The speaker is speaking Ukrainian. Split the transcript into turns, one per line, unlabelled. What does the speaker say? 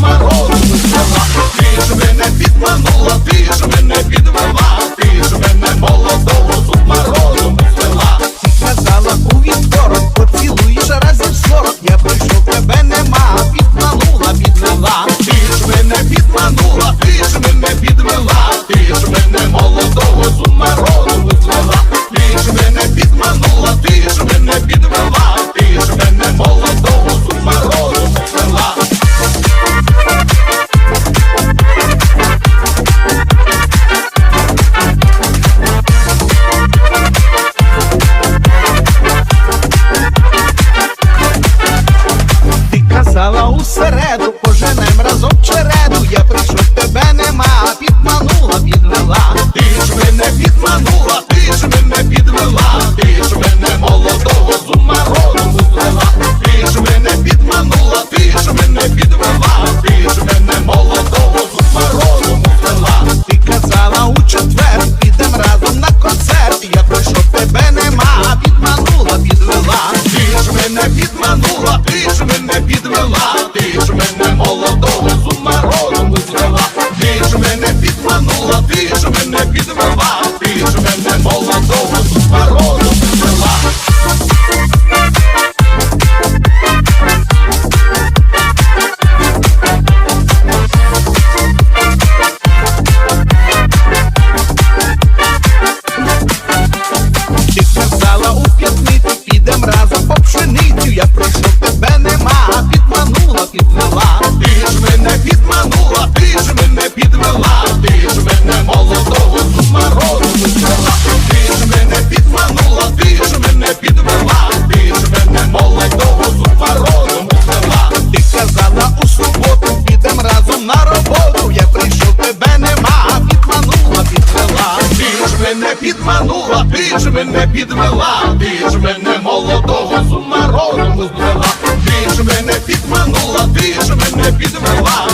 підманула, ти ж мене підманула, ти ти ж мене підвела, ти ж мене молодого, з роду звела, ти ж мене підманула, ти ж мене підвела.